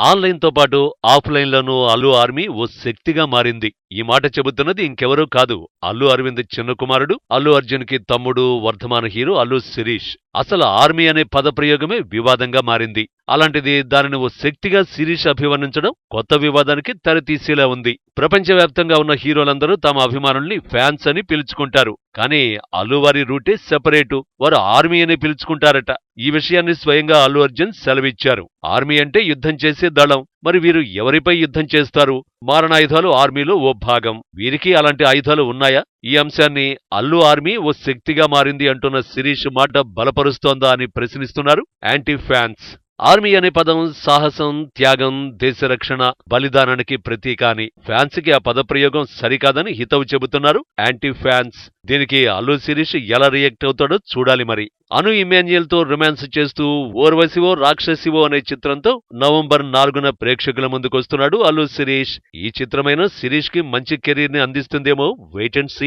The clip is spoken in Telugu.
ఆన్లైన్తో పాటు ఆఫ్లైన్లోనూ అల్లు ఆర్మీ ఓ శక్తిగా మారింది. ఈ మాట చెబుతున్నది ఇంకెవరూ కాదు. అల్లు అరవింద్ చిన్న కుమారుడు అల్లు అర్జున్కి తమ్ముడు వర్ధమాన హీరో అల్లు శిరీష్. అసలు ఆర్మీ అనే పదప్రయోగమే వివాదంగా మారింది. అలాంటిది దానిని ఓ శక్తిగా శిరీష్ అభివర్ణించడం కొత్త వివాదానికి తెరతీసేలా ఉంది. ప్రపంచవ్యాప్తంగా ఉన్న హీరోలందరూ తమ అభిమానుల్ని ఫ్యాన్స్ అని పిలుచుకుంటారు. కానీ అల్లు వారి రూటే సెపరేటు. వారు ఆర్మీ అని పిలుచుకుంటారట. ఈ విషయాన్ని స్వయంగా అల్లు అర్జున్ సెలవిచ్చారు. ఆర్మీ అంటే యుద్ధం చేసే దళం. మరి వీరు ఎవరిపై యుద్ధం చేస్తారు? మారణాయుధాలు ఆర్మీలో ఓ భాగం. వీరికి అలాంటి ఆయుధాలు ఉన్నాయా? ఈ అంశాన్ని అల్లు ఆర్మీ ఓ శక్తిగా మారింది అంటున్న శిరీష్ మాట బలపరుస్తోందా అని ప్రశ్నిస్తున్నారు యాంటీ ఫ్యాన్స్. ఆర్మీ అనే పదం సాహసం త్యాగం దేశరక్షణ బలిదానానికి ప్రతీక అని ఫ్యాన్స్కి ఆ పదప్రయోగం సరికాదని హితవు చెబుతున్నారు. యాంటీ ఫ్యాన్స్ దీనికి అల్లు శిరీష్ ఎలా రియాక్ట్ అవుతాడో చూడాలి మరి. అను ఇమాన్యుయల్తో రొమాన్స్ చేస్తూ ఓర్వశివో రాక్షసివో అనే చిత్రంతో నవంబర్ నాలుగున ప్రేక్షకుల ముందుకొస్తున్నాడు అల్లు శిరీష్. ఈ చిత్రమైన శిరీష్కి మంచి కెరీర్ని అందిస్తుందేమో వెయిట్ అండ్ సీ.